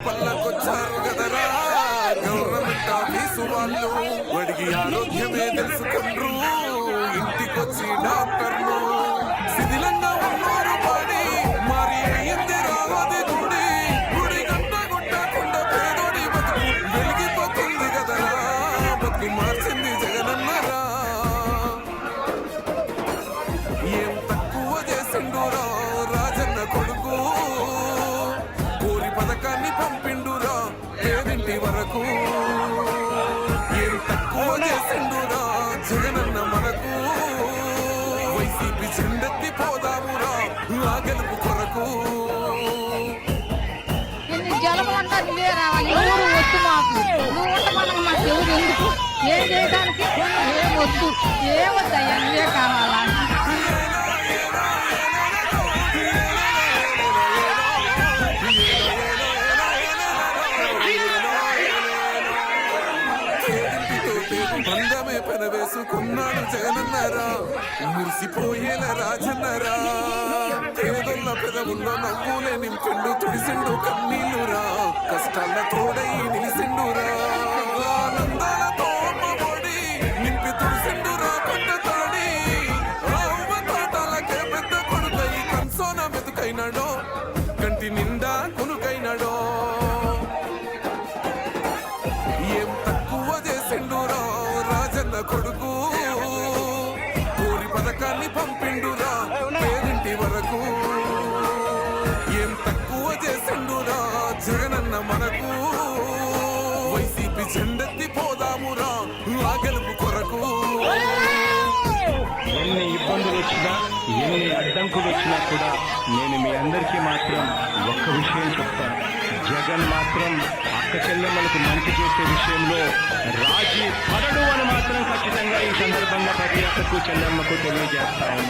పల్లకొచ్చారు కదరా? Government office వాళ్ళు వడిగి ఆరోగ్యమే తెలుసుకుండ్రు. ఇంటికొచ్చి డాక్టర్లు పేదింటి వరకు. ఏం తక్కువ చేసిండురా జగనన్న మనకు. వైసీపీ చెండెత్తి పోదామురా ఆ గెలుపు కొరకు. నువ్వే రావాలి? ఎవరు వద్దు మాకు. నువ్వు ఉండమని మాకు ఎవరు ఎందుకు? ఏం చేయడానికి? ఏం వద్దు. ఏం వద్దయ్యా నువ్వే కావాలా? పేదింటితో పేరు బంధమే పెనవేసుకున్నాడు జగనన్నరా. మురిసిపోయేల రాజన్నరా. పేదొల్ల పెదవుల్లో నవ్వులే నింపిండు తుడిసిండు కన్నీళ్ళురా కష్టాల తోడై నిలిసిండురా. ఆనందాలతో అమ్మఒడి నింపి తుడిసిండురా కొండ తాడి అవ్వ తోటలకే పెద్ద కొడుకై కన్సోన మెతుకైనాడో కంటి నిండా కొనుకైనాడో. కోరి పంపిండురా. పేరింటి వరకు ఏం తక్కువ చేసిండురా. జగనన్న మనకు వైసీపీ జెండెత్తి పోదామురా. ఆ గెలుపు కొరకు ఎన్ని ఇబ్బందులు వచ్చినా ఎన్ని అడ్డంకులు వచ్చినా కూడా నేను మీ అందరికీ మాత్రం ఒక్క విషయం చెప్తాను జగన్ మాత్రం అక్క చెల్లెమ్మలకు మంచి చేసే విషయంలో రాజీ పడడు అని మాత్రం ఖచ్చితంగా చెల్లెమ్మకు తెలియజేస్తాను